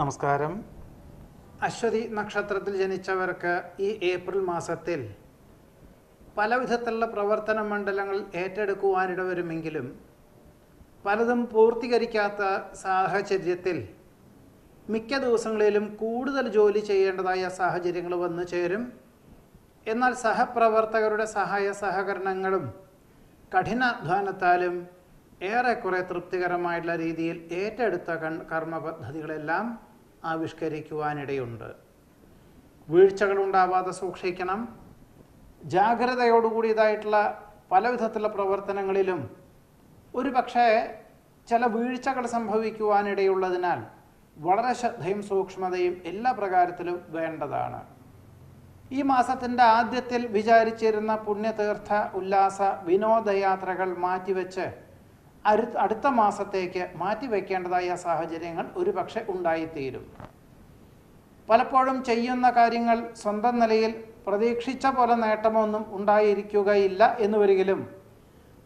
നമസ്കാരം. അശ്വതി നക്ഷത്രത്തിൽ ജനിച്ചവർക്ക് ഈ ഏപ്രിൽ മാസത്തിൽ പലവിധത്തിലുള്ള പ്രവർത്തന മണ്ഡലങ്ങൾ ഏറ്റെടുക്കുവാനിട വരുമെങ്കിലും പലതും പൂർത്തീകരിക്കാത്ത സാഹചര്യത്തിൽ മിക്ക ദിവസങ്ങളിലും കൂടുതൽ ജോലി ചെയ്യേണ്ടതായ സാഹചര്യങ്ങൾ വന്നു ചേരും. എന്നാൽ സഹപ്രവർത്തകരുടെ സഹായ സഹകരണങ്ങളും കഠിനാധ്വാനത്താലും ഏറെക്കുറെ തൃപ്തികരമായിട്ടുള്ള രീതിയിൽ ഏറ്റെടുത്ത കൺ കർമ്മ പദ്ധതികളെല്ലാം ആവിഷ്കരിക്കുവാനിടയുണ്ട്. വീഴ്ചകൾ ഉണ്ടാവാതെ സൂക്ഷിക്കണം. ജാഗ്രതയോടുകൂടിയതായിട്ടുള്ള പല വിധത്തിലുള്ള പ്രവർത്തനങ്ങളിലും ഒരു പക്ഷേ ചില വീഴ്ചകൾ സംഭവിക്കുവാനിടയുള്ളതിനാൽ വളരെ ശ്രദ്ധയും സൂക്ഷ്മതയും എല്ലാ പ്രകാരത്തിലും വേണ്ടതാണ്. ഈ മാസത്തിന്റെ ആദ്യത്തിൽ വിചാരിച്ചിരുന്ന പുണ്യതീർത്ഥ ഉല്ലാസ വിനോദയാത്രകൾ മാറ്റിവെച്ച് അടുത്ത മാസത്തേക്ക് മാറ്റിവെക്കേണ്ടതായ സാഹചര്യങ്ങൾ ഒരുപക്ഷെ ഉണ്ടായിത്തീരും. പലപ്പോഴും ചെയ്യുന്ന കാര്യങ്ങൾ സ്വന്തം നിലയിൽ പ്രതീക്ഷിച്ച പോലെ നേട്ടമൊന്നും ഉണ്ടായിരിക്കുകയില്ല എന്ന് വരികിലും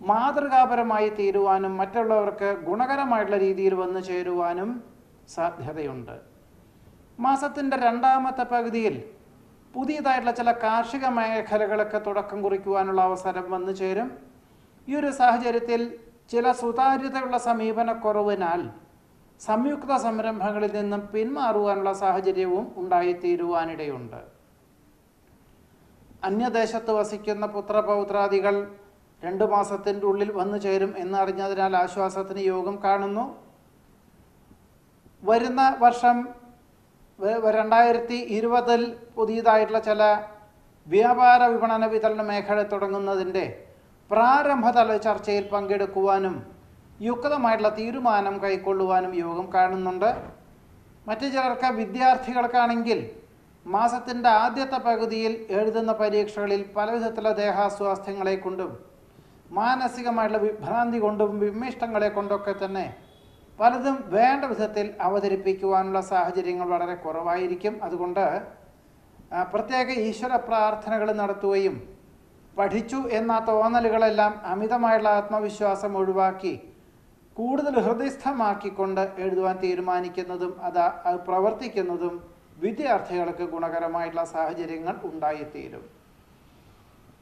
മാതൃകാപരമായി തീരുവാനും മറ്റുള്ളവർക്ക് ഗുണകരമായിട്ടുള്ള രീതിയിൽ വന്നു ചേരുവാനും സാധ്യതയുണ്ട്. മാസത്തിന്റെ രണ്ടാമത്തെ പകുതിയിൽ പുതിയതായിട്ടുള്ള ചില കാർഷിക മേഖലകളൊക്കെ തുടക്കം കുറിക്കുവാനുള്ള അവസരം വന്നു ചേരും. ഈ ഒരു സാഹചര്യത്തിൽ ചില സുതാര്യതയുള്ള സമീപനക്കുറവിനാൽ സംയുക്ത സംരംഭങ്ങളിൽ നിന്നും പിന്മാറുവാനുള്ള സാഹചര്യവും ഉണ്ടായിത്തീരുവാനിടയുണ്ട്. അന്യദേശത്ത് വസിക്കുന്ന പുത്രപൗത്രാദികൾ രണ്ടു മാസത്തിന്റെ ഉള്ളിൽ വന്നു ചേരും എന്നറിഞ്ഞതിനാൽ ആശ്വാസത്തിന് യോഗം കാണുന്നു. വരുന്ന വർഷം രണ്ടായിരത്തി ഇരുപതിൽ പുതിയതായിട്ടുള്ള ചില വ്യാപാര വിപണന വിതരണ മേഖല തുടങ്ങുന്നതിന്റെ പ്രാരംഭതല ചർച്ചയിൽ പങ്കെടുക്കുവാനും യുക്തമായിട്ടുള്ള തീരുമാനം കൈക്കൊള്ളുവാനും യോഗം കാണുന്നുണ്ട്. മറ്റു ചിലർക്ക് വിദ്യാർത്ഥികൾക്കാണെങ്കിൽ മാസത്തിന്റെ ആദ്യത്തെ പകുതിയിൽ എഴുതുന്ന പരീക്ഷകളിൽ പലവിധത്തിലുള്ള ദേഹാസ്വാസ്ഥ്യങ്ങളെ കൊണ്ടും മാനസികമായിട്ടുള്ള വിഭ്രാന്തി കൊണ്ടും വിമിഷ്ടങ്ങളെ കൊണ്ടൊക്കെ തന്നെ പലതും വേണ്ട വിധത്തിൽ അവതരിപ്പിക്കുവാനുള്ള സാഹചര്യങ്ങൾ വളരെ കുറവായിരിക്കും. അതുകൊണ്ട് പ്രത്യേക ഈശ്വര പ്രാർത്ഥനകൾ നടത്തുകയും പഠിച്ചു എന്ന തോന്നലുകളെല്ലാം അമിതമായുള്ള ആത്മവിശ്വാസം ഒഴിവാക്കി കൂടുതൽ ഹൃദയസ്ഥമാക്കിക്കൊണ്ട് എഴുതുവാൻ തീരുമാനിക്കുന്നതും അത് പ്രവർത്തിക്കുന്നതും വിദ്യാർത്ഥികൾക്ക് ഗുണകരമായിട്ടുള്ള സാഹചര്യങ്ങൾ ഉണ്ടായിത്തീരും.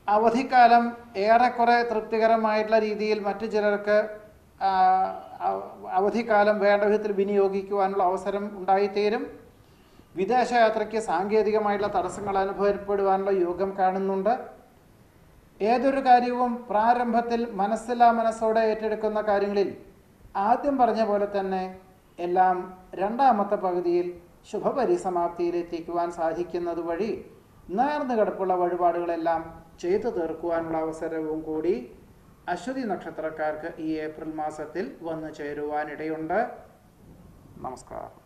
അവധിക്കാലം ഏറെക്കുറെ തൃപ്തികരമായിട്ടുള്ള രീതിയിൽ മറ്റു ചിലർക്ക് അവധിക്കാലം വേണ്ട വിധത്തിൽ വിനിയോഗിക്കുവാനുള്ള അവസരം ഉണ്ടായിത്തീരും. വിദേശയാത്രയ്ക്ക് സാങ്കേതികമായിട്ടുള്ള തടസ്സങ്ങൾ അനുഭവപ്പെടുവാനുള്ള യോഗം കാണുന്നുണ്ട്. ഏതൊരു കാര്യവും പ്രാരംഭത്തിൽ മനസ്സിലാ മനസ്സോടെ ഏറ്റെടുക്കുന്ന കാര്യങ്ങളിൽ ആദ്യം പറഞ്ഞ പോലെ തന്നെ എല്ലാം രണ്ടാമത്തെ പകുതിയിൽ ശുഭപരിസമാപ്തിയിലെത്തിക്കുവാൻ സാധിക്കുന്നത് വഴി നേർന്നു കിടപ്പുള്ള വഴിപാടുകളെല്ലാം ചെയ്തു തീർക്കുവാനുള്ള അവസരവും കൂടി അശ്വതി നക്ഷത്രക്കാർക്ക് ഈ ഏപ്രിൽ മാസത്തിൽ വന്നു ചേരുവാനിടയുണ്ട്. നമസ്കാരം.